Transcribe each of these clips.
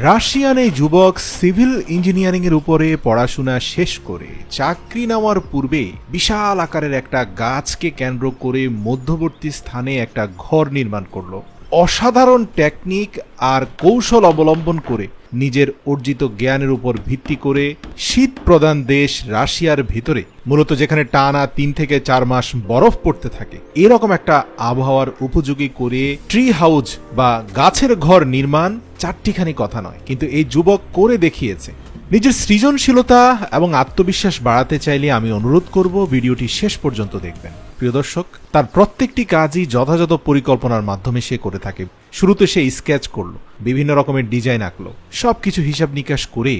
Russian এই যুবক civil engineering এর উপরে পড়াশোনা শেষ করে চাকরি নেওয়ার পূর্বে বিশাল আকারের একটা গাছকে কেন্দ্র করে মধ্যবর্তী স্থানে একটা ঘর নির্মাণ করল। অসাধারণ টেকনিক আর কৌশল অবলম্বন করে নিজের অর্জিত জ্ঞানের উপর ভিত্তি করে শীত প্রধান দেশ রাশিয়ার ভিতরে, মূলত যেখানে টানা তিন থেকে চার মাস বরফ পড়তে থাকে। এরকম একটা আবহাওয়ার উপযোগী করে ট্রি হাউস বা গাছের ঘর নির্মাণ চারটিখানি কথা নয়, কিন্তু এই যুবক করে দেখিয়েছে। নিজের সৃজনশীলতা এবং আত্মবিশ্বাস বাড়াতে চাইলে আমি অনুরোধ করব ভিডিওটি শেষ পর্যন্ত দেখবেন। প্রিয় দর্শক, তার প্রত্যেকটি কাজই যথাযথ পরিকল্পনার মাধ্যমে সে করে থাকে। শুরুতে সে স্কেচ করল, বিভিন্ন রকমের ডিজাইন আঁকলো, সবকিছু হিসাব নিকাশ করে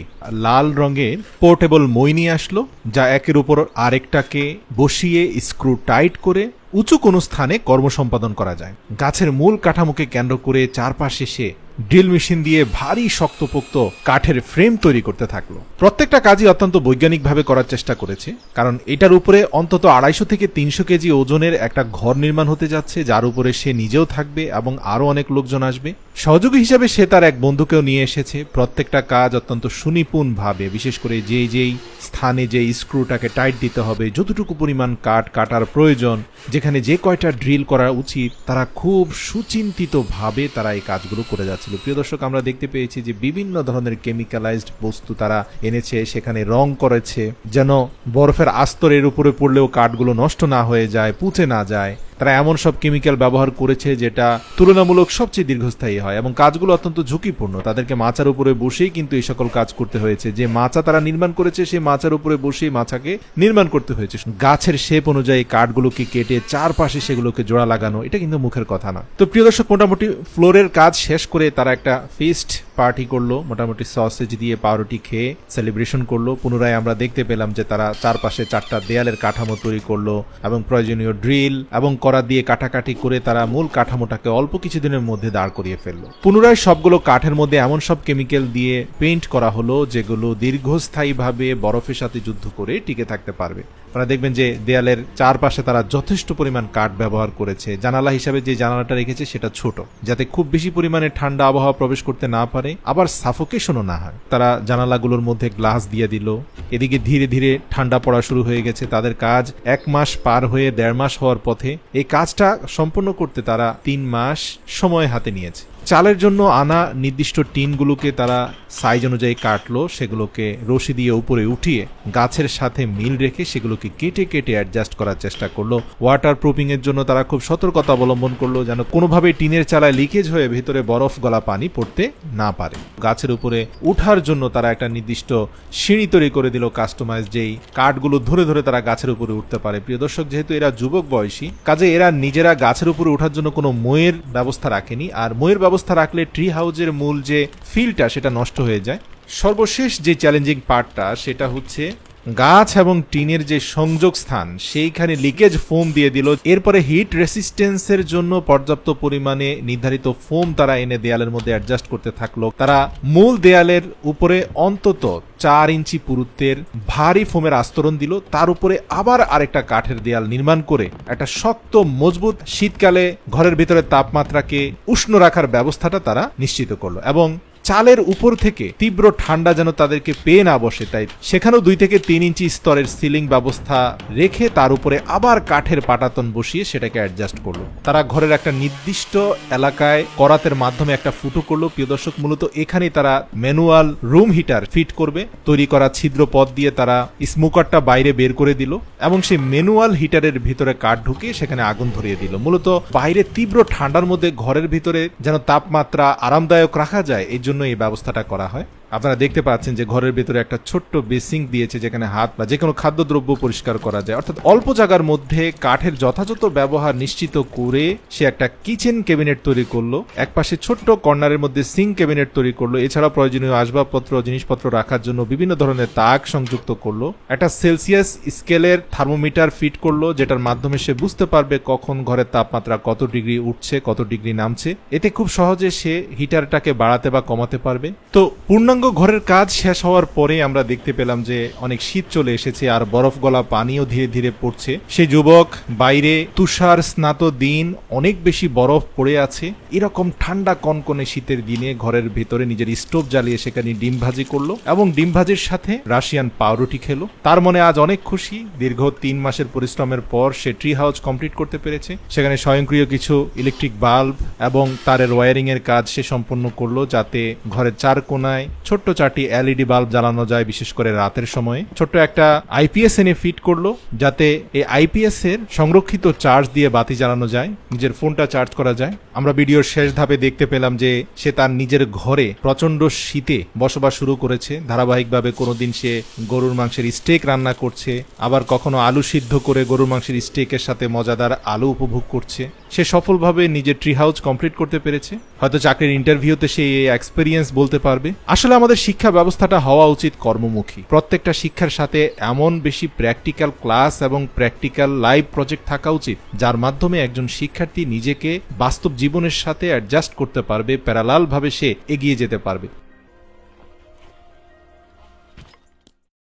লাল রঙের পোর্টেবল মই নিয়ে আসলো, যা একের উপর আরেকটাকে বসিয়ে স্ক্রু টাইট করে উঁচু কোনো স্থানে কর্ম সম্পাদন করা যায়। গাছের মূল কাঠামোকে কেন্দ্র করে চারপাশে সে ড্রিল মেশিন দিয়ে ভারী শক্তপোক্ত কাঠের ফ্রেম তৈরি করতে থাকল। প্রত্যেকটা কাজই অত্যন্ত বৈজ্ঞানিকভাবে করার চেষ্টা করেছে, কারণ এটার উপরে অন্তত আড়াইশো থেকে তিনশো কেজি ওজনের একটা ঘর নির্মাণ হতে যাচ্ছে, যার উপরে সে নিজেও থাকবে এবং আরও অনেক লোকজন আসবে। সহযোগী হিসাবে সে তার এক বন্ধুকেও নিয়ে এসেছে। প্রত্যেকটা কাজ অত্যন্ত সুনিপুণ ভাবে বিশেষ করে যেই যেই স্থানে যে স্ক্রুটাকে টাইট দিতে হবে, যতটুকু পরিমাণ কাঠ কাটার প্রয়োজন, যেখানে যে কয়টা ড্রিল করা উচিত, তারা খুব সুচিন্তিত ভাবে তারা এই কাজগুলো করে যাচ্ছিল। প্রিয় দর্শক, আমরা দেখতে পেয়েছি যে বিভিন্ন ধরনের কেমিক্যালাইজড বস্তু তারা এনেছে, সেখানে রং করেছে, যেন বরফের আস্তরের উপরে পড়লেও কাঠগুলো নষ্ট না হয়ে যায় পুঁছে না যায়। তারা এমন সব কেমিক্যাল ব্যবহার করেছে যেটা তুলনামূলক সবচেয়ে দীর্ঘস্থায়ী হয় এবং কাজগুলো অত্যন্ত ঝুঁকিপূর্ণ। তাদেরকে মাচার উপরে বসেই কিন্তু এই সকল কাজ করতে হয়েছে। যে মাচা তারা নির্মাণ করেছে, সেই মাচার উপরে বসেই মাচাকে নির্মাণ করতে হয়েছে। গাছের শেপ অনুযায়ী কাঠগুলোকে কেটে চারপাশে সেগুলোকে জোড়া লাগানো, এটা কিন্তু মুখের কথা না। তো প্রিয় দর্শক, মোটামুটি ফ্লোরের কাজ শেষ করে তারা একটা ফিস্ট পার্টি করল, মোটামুটি সসেজ দিয়ে পাউরুটি খেয়ে সেলিব্রেশন করল। পুনরায় আমরা দেখতে পেলাম যে তারা চারপাশে চারটা দেয়ালের কাঠামো তৈরি করল এবং প্রয়োজনীয় ড্রিল এবং করা দিয়ে কাটাকাটি করে তারা মূল কাঠামোটাকে অল্প কিছুদিনের মধ্যে দাঁড় করিয়ে ফেলল। পুনরায় সবগুলো কাঠের মধ্যে এমন সব কেমিক্যাল দিয়ে পেইন্ট করা হলো যেগুলো দীর্ঘস্থায়ীভাবে বরফের সাথে যুদ্ধ করে টিকে থাকতে পারবে। আপনারা দেখবেন যে দেয়ালের চারপাশে তারা যথেষ্ট পরিমাণ কাঠ ব্যবহার করেছে। জানালা হিসাবে যে জানালাটা রেখেছে সেটা ছোট, যাতে খুব বেশি পরিমাণে ঠান্ডা আবহাওয়া প্রবেশ করতে না পারে। আবার সাফোকেশনও না হয়। তারা জানালাগুলোর মধ্যে গ্লাস দিয়ে দিল। এদিকে ধীরে ধীরে ঠান্ডা পড়া শুরু হয়ে গেছে। তাদের কাজ এক মাস পার হয়ে দেড় মাস হওয়ার পথে এই কাজটা সম্পন্ন করতে তারা তিন মাস সময় হাতে নিয়েছে। চালের জন্য আনা নির্দিষ্ট টিনগুলোকে তারা সাইজ অনুযায়ী কাটলো, সেগুলোকে রশি দিয়ে উপরে উঠিয়ে গাছের সাথে মিল রেখে সেগুলোকে কেটে কেটে অ্যাডজাস্ট করার চেষ্টা করল। ওয়াটার প্রুফিং এর জন্য তারা খুব সতর্কতা অবলম্বন করল যেন কোনোভাবে টিনের চালায় লিকেজ হয়ে ভেতরে বরফ গলা পানি পড়তে না পারে। গাছের উপরে উঠার জন্য তারা একটা নির্দিষ্ট সিঁড়ি তৈরি করে দিল কাস্টমাইজ যেই কাঠগুলো ধরে ধরে তারা গাছের উপরে উঠতে পারে। প্রিয় দর্শক, যেহেতু এরা যুবক বয়সী, কাজে এরা নিজেরা গাছের উপরে ওঠার জন্য কোনো ময়ের ব্যবস্থা রাখেনি। আর ময়ের ব্যবস্থা রাখলে ট্রি হাউজের মূল যে ফিলটা সেটা নষ্ট হয়ে যায়। সর্বশেষ যে চ্যালেঞ্জিং পার্টটা সেটা হচ্ছে গাছ এবং টিনের যে সংযোগ স্থান, সেইখানে লিকেজ ফোম দিয়ে দিল। এরপরে হিট রেসিস্টেন্সের জন্য পর্যাপ্ত পরিমাণে নির্ধারিত ফোম তারা এনে দেয়ালের মধ্যে অ্যাডজাস্ট করতে থাকল। তারা মূল দেয়ালের উপরে অন্তত চার ইঞ্চি পুরুত্বের ভারী ফোমের আস্তরণ দিল। তার উপরে আবার আরেকটা কাঠের দেয়াল নির্মাণ করে একটা শক্ত, মজবুত শীতকালে ঘরের ভিতরে তাপমাত্রাকে উষ্ণ রাখার ব্যবস্থাটা তারা নিশ্চিত করল। এবং চালের উপর থেকে তীব্র ঠান্ডা যেন তাদেরকে পেয়ে না বসে। তাই সেখানেও দুই থেকে তিন ইঞ্চি স্তরের সিলিং ব্যবস্থা রেখে তার উপরে আবার কাঠের পাটাতন বসিয়ে সেটাকে অ্যাডজাস্ট করল। তারা ঘরের একটা নির্দিষ্ট এলাকায় করাতের মাধ্যমে একটা ফুটো করল। প্রিয় দর্শক, মূলত এখানেই তারা ম্যানুয়াল রুম হিটার ফিট করবে। তৈরি করা ছিদ্র পথ দিয়ে তারা স্মোকারটা বাইরে বের করে দিল এবং সেই ম্যানুয়াল হিটারের ভিতরে কাঠ ঢুকিয়ে সেখানে আগুন ধরিয়ে দিল। মূলত বাইরে তীব্র ঠান্ডার মধ্যে ঘরের ভিতরে যেন তাপমাত্রা আরামদায়ক রাখা যায় এই জন্য এই ব্যবস্থাটা করা হয়। আপনারা দেখতে পাচ্ছেন যে ঘরের ভিতরে একটা ছোট্ট বেসিং দিয়েছে, যেখানে হাত বা যে কোনো খাদ্যদ্রব্য পরিষ্কার করা যায়। অর্থাৎ অল্প জায়গার মধ্যে কাঠের যথাযথ ব্যবহার নিশ্চিত করে সে একটা কিচেন ক্যাবিনেট তৈরি করল। একপাশে ছোট্ট কর্নারের মধ্যে সিং ক্যাবিনেট তৈরি করল। এছাড়া প্রয়োজনীয় আসবাবপত্র, জিনিসপত্র রাখার জন্য বিভিন্ন ধরনের তাক সংযুক্ত করল। একটা সেলসিয়াস স্কেলের থার্মোমিটার ফিট করল, যেটার মাধ্যমে সে বুঝতে পারবে কখন ঘরের তাপমাত্রা কত ডিগ্রি উঠছে, কত ডিগ্রি নামছে। এতে খুব সহজে সে হিটারটাকে বাড়াতে বা কমাতে পারবে। তো পূর্ণাঙ্গ পূর্ণাঙ্গ ঘরের কাজ শেষ হওয়ার পরে আমরা দেখতে পেলাম যে অনেক শীত চলে এসেছে আর বরফ গলা পানিও ধীরে ধীরে পড়ছে। সে যুবক, বাইরে, তুষার স্নাত দিন, অনেক বেশি বরফ পড়ে আছে। এরকম ঠান্ডা কনকনে শীতের দিনে ঘরের ভেতরে নিজের স্টোভ জ্বালিয়ে সেখানে ডিম ভাজি করল এবং ডিম ভাজির সাথে রাশিয়ান পাউরুটি খেলো। তার মনে আজ অনেক খুশি। দীর্ঘ তিন মাসের পরিশ্রমের পর সে ট্রি হাউস কমপ্লিট করতে পেরেছে। সেখানে স্বয়ংক্রিয় কিছু ইলেকট্রিক বাল্ব এবং তারের ওয়ারিং এর কাজ সে সম্পন্ন করল যাতে ঘরের চার কোনায় ছোট্ট চারটি এলইডি বাল্ব জ্বালানো যায়, বিশেষ করে রাতের সময়ে। ছোট্ট একটা আইপিএস এনে ফিট করল, যাতে এই আইপিএস এর সংরক্ষিত চার্জ দিয়ে বাতি জ্বালানো যায়, নিজের ফোনটা চার্জ করা যায়। আমরা ভিডিওর শেষ ধাপে দেখতে পেলাম যে সে তার নিজের ঘরে প্রচণ্ড শীতে বসবাস শুরু করেছে। ধারাবাহিকভাবে কোনোদিন সে গরুর মাংসের স্টেক রান্না করছে, আবার কখনো আলু সিদ্ধ করে গরুর মাংসের স্টেকের সাথে মজাদার আলু উপভোগ করছে। সে সফলভাবে নিজের ট্রি হাউস কমপ্লিট করতে পেরেছে। হয়তো চাকরির ইন্টারভিউতে সে এই এক্সপিরিয়েন্স বলতে পারবে। আসলে আমাদের শিক্ষা ব্যবস্থাটা হওয়া উচিত কর্মমুখী। প্রত্যেকটা শিক্ষার সাথে এমন বেশি প্র্যাকটিক্যাল ক্লাস এবং প্র্যাকটিক্যাল লাইভ প্রজেক্ট থাকা উচিত, যার মাধ্যমে একজন শিক্ষার্থী নিজেকে বাস্তব জীবনের সাথে অ্যাডজাস্ট করতে পারবে প্যারালাল ভাবে সে এগিয়ে যেতে পারবে।